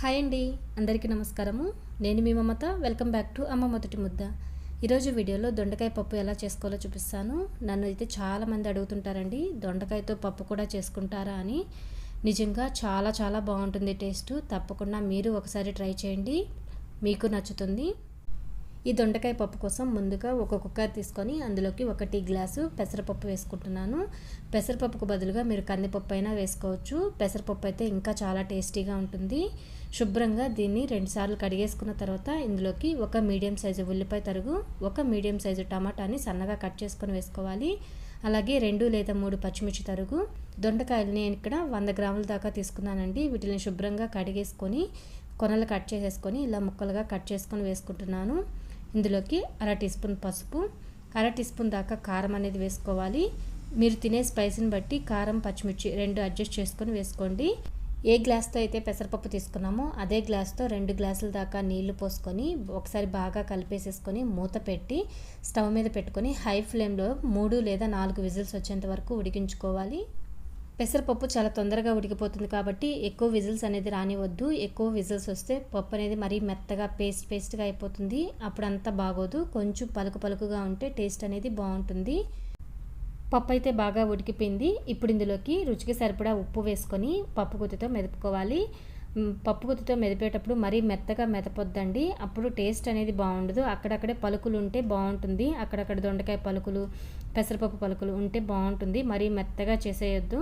Hi అండి అందరికీ నమస్కారము. నేను మీ మమత వెల్కమ్ బ్యాక్ టు అమ్మ మొదటి ముద్ద. ఈరోజు వీడియోలో దొండకాయ పప్పు ఎలా చేసుకోవాలో చూపిస్తాను. నన్ను అయితే చాలామంది అడుగుతుంటారండి దొండకాయతో పప్పు కూడా చేసుకుంటారా? అని. నిజంగా చాలా చాలా బాగుంటుంది టేస్ట్. తప్పకుండా మీరు ఒకసారి ట్రై చేయండి. మీకు నచ్చుతుంది. ఈ దొండకాయ పప్పు కోసం ముందుగా ఒక కుక్కర్ తీసుకొని అందులోకి ఒక టీ గ్లాసు పెసరపప్పు వేసుకుంటున్నాను. పెసరపప్పుకు బదులుగా మీరు కందిపప్పు అయినా వేసుకోవచ్చు. పెసరపప్పు అయితే ఇంకా చాలా టేస్టీగా ఉంటుంది. శుభ్రంగా దీన్ని రెండుసార్లు కడిగేసుకున్న తర్వాత ఇందులోకి ఒక మీడియం సైజు ఉల్లిపాయ తరుగు ఒక మీడియం సైజు టమాటాని సన్నగా కట్ చేసుకొని వేసుకోవాలి. అలాగే రెండు లేదా మూడు పచ్చిమిర్చి తరుగు. దొండకాయలు నేను ఇక్కడ వంద గ్రాముల దాకా తీసుకున్నానండి. వీటిని శుభ్రంగా కడిగేసుకొని కొనలు కట్ చేసేసుకొని ఇలా ముక్కలుగా కట్ చేసుకొని వేసుకుంటున్నాను. ఇందులోకి అర టీ స్పూన్ పసుపు అర టీ స్పూన్ దాకా కారం అనేది వేసుకోవాలి. మీరు తినే స్పైసీని బట్టి కారం పచ్చిమిర్చి రెండు అడ్జస్ట్ చేసుకొని వేసుకోండి. ఏ గ్లాస్తో అయితే పెసరపప్పు తీసుకున్నామో అదే గ్లాస్తో రెండు గ్లాసుల దాకా నీళ్ళు పోసుకొని ఒకసారి బాగా కలిపేసేసుకొని మూత పెట్టి స్టవ్ మీద పెట్టుకొని హై ఫ్లేమ్లో మూడు లేదా నాలుగు విజిల్స్ వచ్చేంత వరకు ఉడికించుకోవాలి. పెసరపప్పు చాలా తొందరగా ఉడికిపోతుంది కాబట్టి ఎక్కువ విజిల్స్ అనేది రానివద్దు. ఎక్కువ విజిల్స్ వస్తే పప్పు అనేది మరీ మెత్తగా పేస్ట్ పేస్ట్గా అయిపోతుంది. అప్పుడు అంతా బాగోదు. కొంచెం పలుకు పలుకుగా ఉంటే టేస్ట్ అనేది బాగుంటుంది. పప్పు అయితే బాగా ఉడికిపోయింది. ఇప్పుడు ఇందులోకి రుచికి సరిపడా ఉప్పు వేసుకొని పప్పు గుత్తితో మెదుపుకోవాలి. పప్పు గుత్తితో మెదిపేటప్పుడు మరీ మెత్తగా మెదపొద్దండి. అప్పుడు టేస్ట్ అనేది బాగుండదు. అక్కడక్కడే పలుకులు ఉంటే బాగుంటుంది. అక్కడక్కడ దొండకాయ పలుకులు పెసరపప్పు పలుకులు ఉంటే బాగుంటుంది. మరీ మెత్తగా చేసేయొద్దు.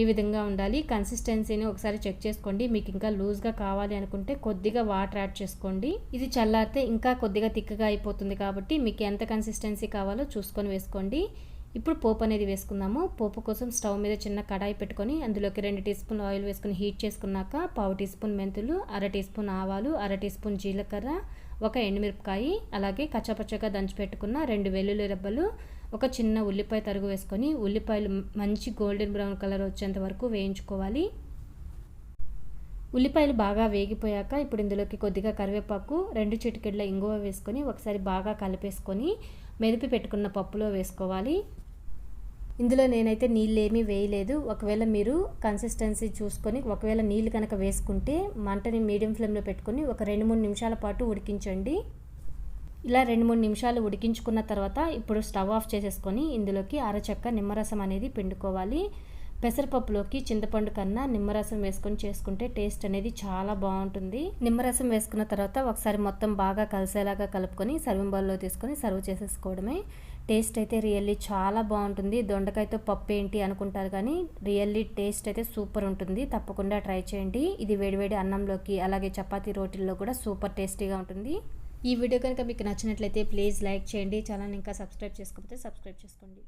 ఈ విధంగా ఉండాలి. కన్సిస్టెన్సీని ఒకసారి చెక్ చేసుకోండి. మీకు ఇంకా లూజ్గా కావాలి అనుకుంటే కొద్దిగా వాటర్ యాడ్ చేసుకోండి. ఇది చల్లారితే ఇంకా కొద్దిగా తిక్కగా అయిపోతుంది కాబట్టి మీకు ఎంత కన్సిస్టెన్సీ కావాలో చూసుకొని వేసుకోండి. ఇప్పుడు పోపు అనేది వేసుకుందాము. పోపు కోసం స్టవ్ మీద చిన్న కడాయి పెట్టుకొని అందులోకి రెండు టీ స్పూన్ ఆయిల్ వేసుకొని హీట్ చేసుకున్నాక పావు టీ స్పూన్ మెంతులు అర టీ స్పూన్ ఆవాలు అర టీ స్పూన్ జీలకర్ర ఒక ఎండుమిరపకాయ అలాగే కచ్చపచ్చగా దంచి పెట్టుకున్న రెండు వెల్లుల్లి రెబ్బలు ఒక చిన్న ఉల్లిపాయ తరుగు వేసుకొని ఉల్లిపాయలు మంచి గోల్డెన్ బ్రౌన్ కలర్ వచ్చేంత వరకు వేయించుకోవాలి. ఉల్లిపాయలు బాగా వేగిపోయాక ఇప్పుడు ఇందులోకి కొద్దిగా కరివేపాకు రెండు చిటికెడ్ల ఇంగువ వేసుకొని ఒకసారి బాగా కలిపేసుకొని మెదిపి పెట్టుకున్న పప్పులో వేసుకోవాలి. ఇందులో నేనైతే నీళ్ళు ఏమీ వేయలేదు. ఒకవేళ మీరు కన్సిస్టెన్సీ చూసుకొని ఒకవేళ నీళ్ళు కనుక వేసుకుంటే మంటని మీడియం ఫ్లేమ్లో పెట్టుకొని ఒక రెండు మూడు నిమిషాల పాటు ఉడికించండి. ఇలా రెండు మూడు నిమిషాలు ఉడికించుకున్న తర్వాత ఇప్పుడు స్టవ్ ఆఫ్ చేసేసుకొని ఇందులోకి అరచక్క నిమ్మరసం అనేది పిండుకోవాలి. పెసరపప్పులోకి చింతపండు కన్నా నిమ్మరసం వేసుకొని చేసుకుంటే టేస్ట్ అనేది చాలా బాగుంటుంది. నిమ్మరసం వేసుకున్న తర్వాత ఒకసారి మొత్తం బాగా కలిసేలాగా కలుపుకొని సర్వింగ్ బౌల్లో తీసుకొని సర్వ్ చేసేసుకోవడమే. టేస్ట్ అయితే రియల్లీ చాలా బాగుంటుంది. దొండకాయతో పప్పు ఏంటి అనుకుంటారు కానీ రియల్లీ టేస్ట్ అయితే సూపర్ ఉంటుంది. తప్పకుండా ట్రై చేయండి. ఇది వేడివేడి అన్నంలోకి అలాగే చపాతీ రోటీల్లో కూడా సూపర్ టేస్టీగా ఉంటుంది. ఈ వీడియో కనుక మీకు నచ్చినట్లయితే ప్లీజ్ లైక్ చేయండి. ఛానల్ ఇంకా సబ్స్క్రైబ్ చేసుకోకపోతే సబ్స్క్రైబ్ చేసుకోండి.